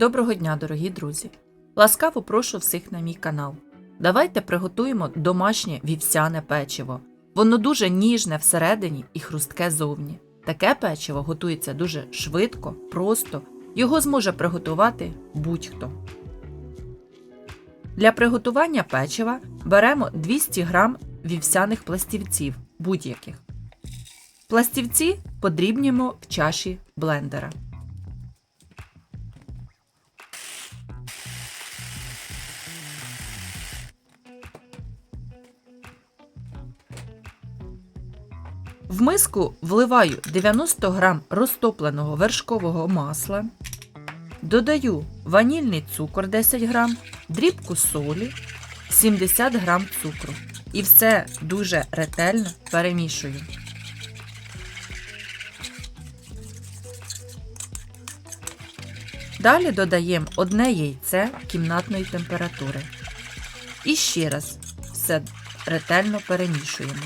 Доброго дня, дорогі друзі! Ласкаво прошу всіх на мій канал. Давайте приготуємо домашнє вівсяне печиво. Воно дуже ніжне всередині і хрустке зовні. Таке печиво готується дуже швидко, просто. Його зможе приготувати будь-хто. Для приготування печива беремо 200 г вівсяних пластівців будь-яких. Пластівці подрібнюємо в чаші блендера. В миску вливаю 90 г розтопленого вершкового масла, додаю ванільний цукор 10 г, дрібку солі, 70 г цукру. І все дуже ретельно перемішую. Далі додаємо одне яйце кімнатної температури. І ще раз все ретельно перемішуємо.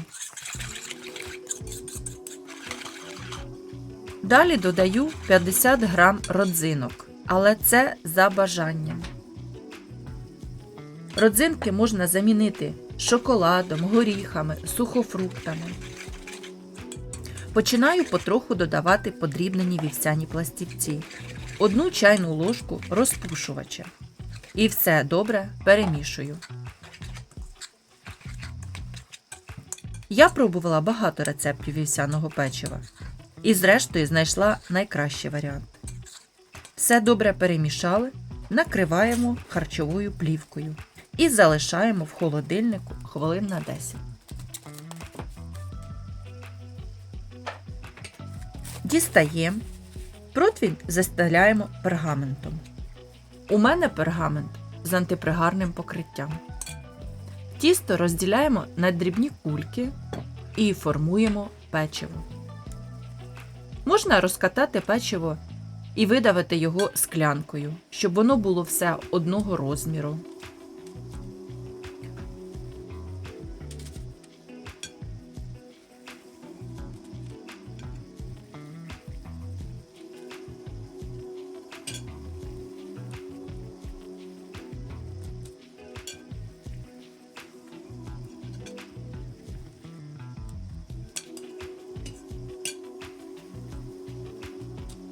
Далі додаю 50 грам родзинок, але це за бажанням. Родзинки можна замінити шоколадом, горіхами, сухофруктами. Починаю потроху додавати подрібнені вівсяні пластівці, одну чайну ложку розпушувача. І все добре перемішую. Я пробувала багато рецептів вівсяного печива і, зрештою, знайшла найкращий варіант. Все добре перемішали, накриваємо харчовою плівкою і залишаємо в холодильнику хвилин на 10. Дістаємо, противінь застеляємо пергаментом. У мене пергамент з антипригарним покриттям. Тісто розділяємо на дрібні кульки і формуємо печиво. Можна розкатати печиво і видавити його склянкою, щоб воно було все одного розміру.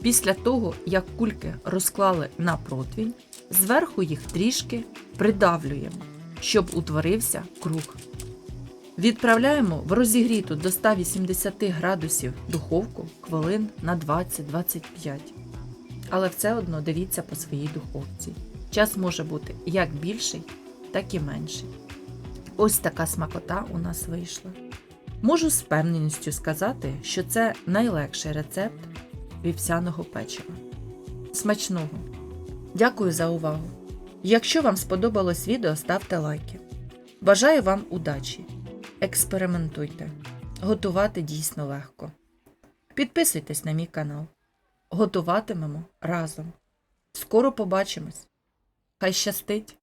Після того, як кульки розклали на противінь, зверху їх трішки придавлюємо, щоб утворився круг. Відправляємо в розігріту до 180 градусів духовку хвилин на 20-25. Але все одно дивіться по своїй духовці. Час може бути як більший, так і менший. Ось така смакота у нас вийшла. Можу з певненістю сказати, що це найлегший рецепт вівсяного печива. Смачного! Дякую за увагу! Якщо вам сподобалось відео, ставте лайки. Бажаю вам удачі! Експериментуйте. Готувати дійсно легко. Підписуйтесь на мій канал. Готуватимемо разом. Скоро побачимось. Хай щастить!